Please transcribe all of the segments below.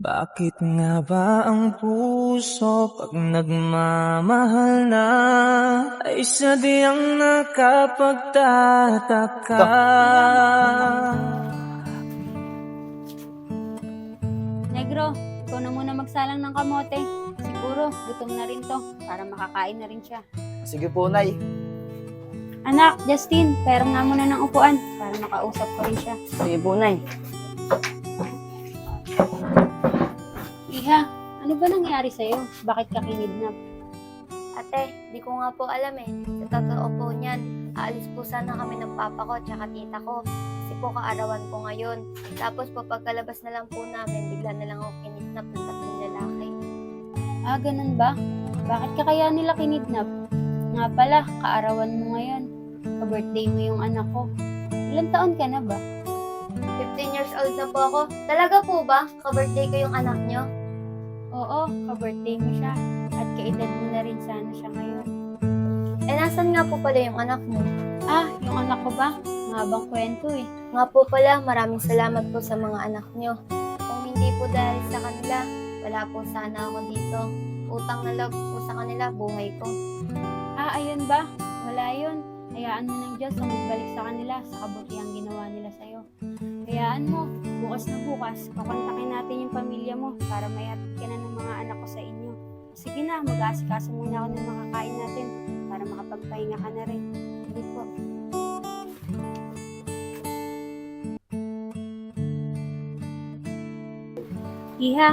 Bakit nga ba ang puso pag nagmamahal na ay sadyang nakapagtataka? Negro, ikaw na muna magsalang ng kamote. Siguro, gutom na rin to para makakain na rin siya. Sige po, Nay. Anak, Justin, pera nga muna ng upuan para makausap ko rin siya. Sige po, Nay. Ano ba nangyari sa'yo? Bakit ka kinidnap? Ate, di ko nga po alam eh. Sa totoo po niyan, aalis po sana kami ng papa ko at tita ko. Kasi po kaarawan ko ngayon. Tapos po pagkalabas na lang po namin, bigla na lang ako kinidnap ng tatlong lalaki. Ah, ganun ba? Bakit ka kaya nila kinidnap? Nga pala, kaarawan mo ngayon. Ka-birthday mo yung anak ko. Ilan taon ka na ba? 15 years old na po ako. Talaga po ba? Ka-birthday ko yung anak nyo? Oo, ka-birthday mo siya. At kaedad mo na rin sana siya ngayon. Eh, nasan nga po pala yung anak mo? Ah, yung anak ko ba? Mahabang kwento eh. Nga po pala, maraming salamat po sa mga anak nyo. Kung hindi po dahil sa kanila, wala po sana ako dito. Utang na loob po sa kanila, buhay ko. Ah, ayun ba? Wala yun. Hayaan mo ng Diyos ang magbalik sa kanila sa kabutihang ginawa nila sa'yo. Hayaan mo, bukas na bukas, kakontakin natin yung pamilya mo para may atid ka na ng mga anak ko sa inyo. Sige na, mag-aasikaso muna ako ng makakain natin para makapagpahinga ka na rin. Sige po. Iha,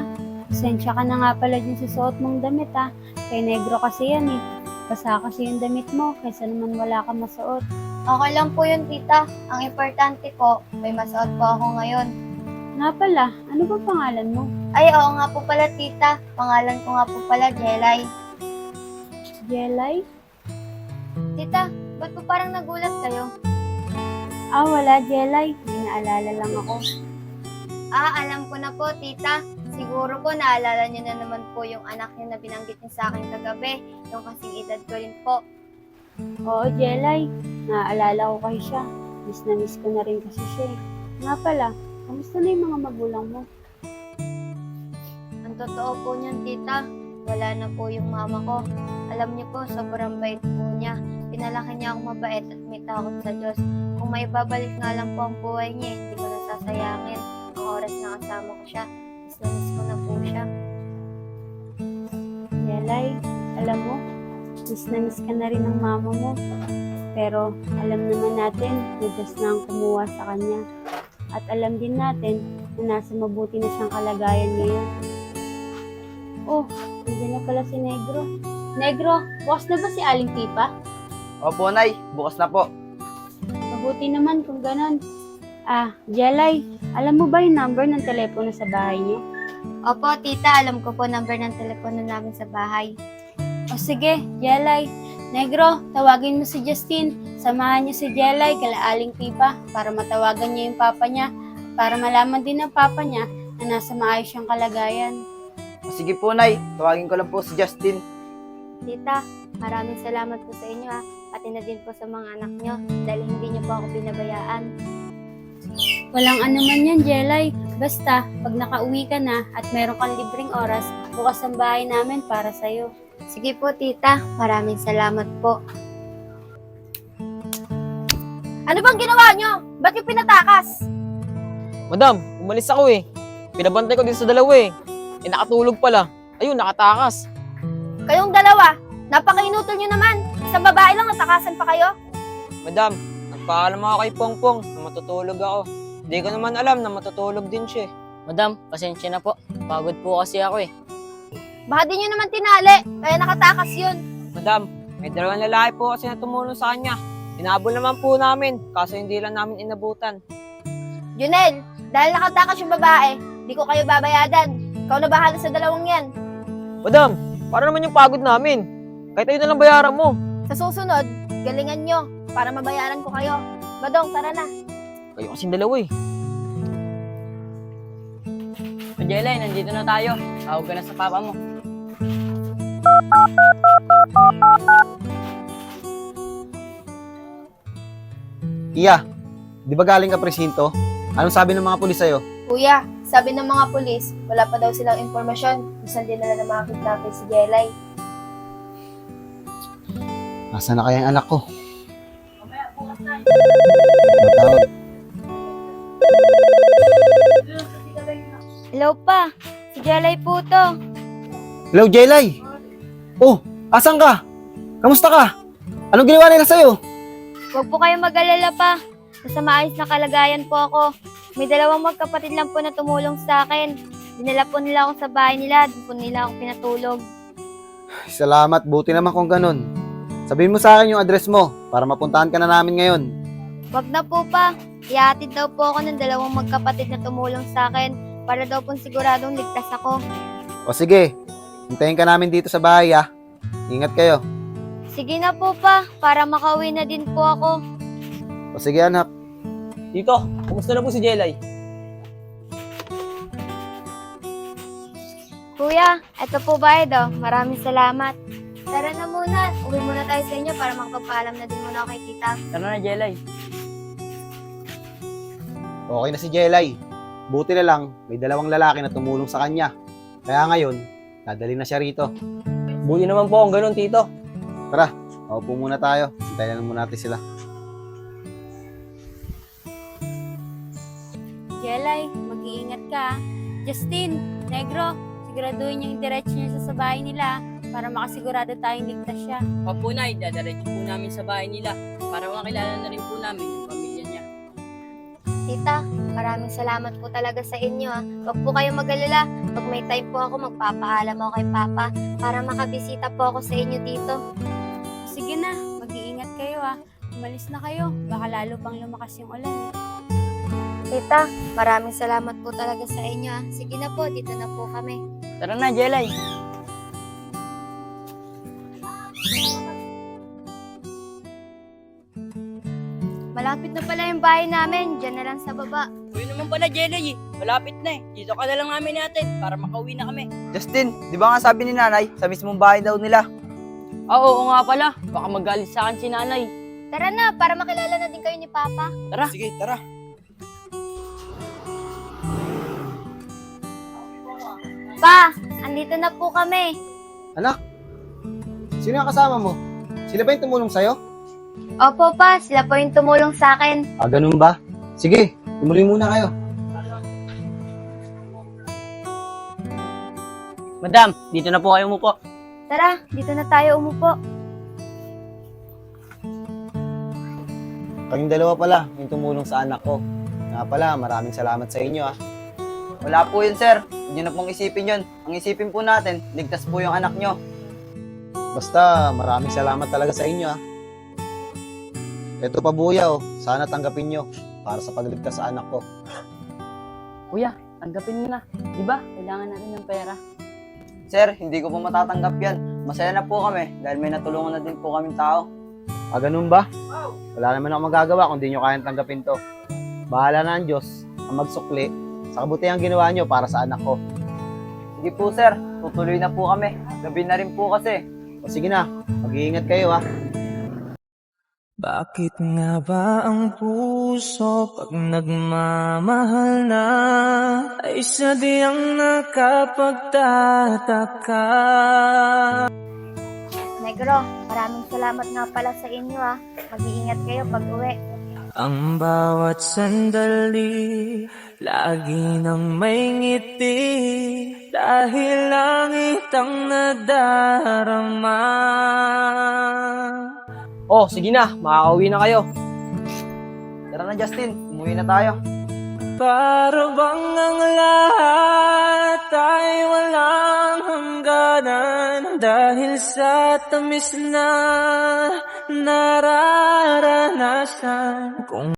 sensya ka na nga pala din sa suot mong damit ha. Kay negro kasi yan eh. Basa kasi yung damit mo, kaysa naman wala ka masuot. Okay lang po yun, tita. Ang importante po, may masuot po ako ngayon. Nga pala, ano ba pangalan mo? Ay, oo nga po pala, tita. Pangalan ko nga po pala, Jelay. Jelay? Tita, ba't po parang nagulat kayo? Ah, wala Jelay. May naalala lang ako. Ah, alam ko na po, tita. Siguro po naalala niyo na naman po yung anak niyo na binanggit niyo sa akin kagabi. Yung kasing edad ko rin po. Oo, Jelay. Naaalala ko kay siya. Miss na miss ko na rin kasi siya eh. Nga pala, kamusta na yung mga magulang mo? Ang totoo po niyan, tita. Wala na po yung mama ko. Alam niyo po, sobrang bait po niya. Pinalaki niya akong mabait at may takot sa Diyos. Kung may babalik nga lang po ang buhay niya, hindi ko nasasayangin. Ang oras na kasama ko siya. Miss na miss ko na po siya. Jelay, alam mo, miss na miss ka na rin ng mama mo. Pero alam naman natin na Diyos na ang kumuha sa kanya. At alam din natin na nasa mabuti na siyang kalagayan ngayon. Oh, nandiyan na pala si Negro. Negro, bukas na ba si Aling Pipa? Opo, Nay. Bukas na po. Mabuti naman kung ganon. Ah, Jelay, alam mo ba yung number ng telepono sa bahay niyo? Opo, tita, alam ko po number ng telepono namin sa bahay. O sige, Jelay. Negro, tawagin mo si Justin. Samahan niyo si Jelay kala Aling Pipa para matawagan niya yung papa niya. Para malaman din ng papa niya na nasa maayos siyang kalagayan. Sige po, Nay. Tawagin ko lang po si Justin. Tita, maraming salamat po sa inyo ha. Pati na din po sa mga anak nyo dahil hindi nyo po ako binabayaan. Walang ano man yan, Jelay. Basta, pag nakauwi ka na at meron kang libreng oras, bukas ang bahay namin para sa'yo. Sige po, tita. Maraming salamat po. Ano bang ginawa nyo? Ba't yung pinatakas? Madam, umalis ako eh. Pinabantay ko dito sa dalawa eh. Eh nakatulog pala. Ayun, nakatakas. Kayong dalawa, napakainutol nyo naman. Sa babae lang natakasan pa kayo. Madam, nagpaalam ako kay Pongpong na matutulog ako. Hindi ko naman alam na matutulog din siya eh. Madam, pasensya na po. Pagod po kasi ako eh. Baka di nyo naman tinali, kaya nakatakas yun. Madam, may dalawang lalaki po kasi na tumulong sa kanya. Hinabol naman po namin, kaso hindi lang namin inabutan. Junel, dahil nakatakas yung babae, di ko kayo babayadan. Ikaw na bahala sa dalawang yan. Madam, para naman yung pagod namin. Kahit ayun na lang bayaran mo. Sa susunod, galingan nyo para mabayaran ko kayo. Badong, tara na. Kayo kasing dalawa eh. Jelay, nandito na tayo. Tawag ka na sa papa mo. Iya, di ba galing ka presinto? Anong sabi ng mga pulis sa'yo? Kuya, Sabi ng mga pulis, wala pa daw silang impormasyon kung saan dinala ng mga kidnapper si Jelay. Nasaan na kaya ang anak ko? Matawag. Hello pa, si Jelay po to. Hello, Jelay! Oh, asan ka? Kamusta ka? Anong ginawa nila sa'yo? Huwag po kayong mag-alala pa. Nasa maayos na kalagayan po ako. May dalawang magkapatid lang po na tumulong sa akin. Dinala po nila ako sa bahay nila, doon po nila ako pinatulog. Salamat, buti naman kung ganun. Sabihin mo sa akin yung address mo para mapuntahan ka na namin ngayon. Wag na po pa. Ihatid daw po ako ng dalawang magkapatid na tumulong sa akin para daw po siguradong ligtas ako. O sige, hintayin ka namin dito sa bahay ah. Ingat kayo. Sige na po pa, para makauwi na din po ako. O sige anak. Tito, kumusta na po si Jelay? Kuya, eto po ba Edo? Maraming salamat. Tara na muna, uwi muna tayo sa inyo para makapagpaalam na din muna ako kay tita. Tara na, Jelay. Okay na si Jelay. Buti na lang, may dalawang lalaki na tumulong sa kanya. Kaya ngayon, dadali na siya rito. Buti naman po kung ganun, Tito. Maupo muna tayo. Hintayin na muna natin sila. Jelay, mag-iingat ka. Justin, Negro, siguraduhin niyang diretso niya sa bahay nila para makasigurado tayong ligtas siya. Opo, Nay. Dadaretso po namin sa bahay nila para makilala na rin po namin yung pamilya niya. Tita, maraming salamat po talaga sa inyo. ah. Huwag po kayong mag-alala. Pag may time po ako, magpapaalam ako kay Papa para makabisita po ako sa inyo dito. Sige na, mag-iingat kayo ah. Umalis na kayo, baka lalo pang lumakas yung ulan eh. Tita, maraming salamat po talaga sa inyo. ah. Sige na po, dito na po kami. Tara na, Jelay. Malapit na pala yung bahay namin. Diyan na lang sa baba. Uy naman pala, Jelay. eh. Malapit na eh. Dito ka na lang namin natin para makauwi na kami. Justin, di ba nga sabi ni nanay, sa mismong bahay daw nila? Ah, oo nga pala. Baka magalit sa akin si nanay. Tara na, para makilala na din kayo ni Papa. Tara. Sige, tara. Pa, andito na po kami. Anak, sino ang kasama mo? Sila ba yung tumulong sa'yo? Opo pa, sila po yung tumulong sa akin. Ah, ganun ba? Sige, tumuloy muna kayo. Madam, dito na po kayo mo po. Tara, dito na tayo umupo. Kayong dalawa pala, yung tumulong sa anak ko. Nga pala, maraming salamat sa inyo ah. Wala po yun, sir. Huwag na pong isipin yun. Ang isipin po natin, ligtas po yung anak nyo. Basta, maraming salamat talaga sa inyo ah. Ito pa buya oh, sana tanggapin nyo para sa pagligtas sa anak ko. Kuya, tanggapin mo na. Di ba? Kailangan natin ng pera. Sir, hindi ko po matatanggap yan. Masaya na po kami dahil may natulungan na din po kaming tao. Ah, ganun ba? Wala naman ako magagawa kung di nyo kayang tanggapin to. Bahala na ang Diyos ang magsukli sa kabutihang ginawa nyo para sa anak ko. Sige po sir, tutuloy na po kami. Gabi na rin po kasi. O sige na, mag-iingat kayo ah. Bakit nga ba ang puso pag nagmamahal na ay sadyang nakapagtataka? Negro, maraming salamat nga pala sa inyo ah. Mag-iingat kayo pag uwi. Ang bawat sandali Lagi nang may ngiti Dahil langit ang nadarama Oh, sige na. Makakauwi na kayo. Tara na Justin, umuwi na tayo. Para bang ang lahat ay walang hangganan Dahil sa tamis na nararanasan Kung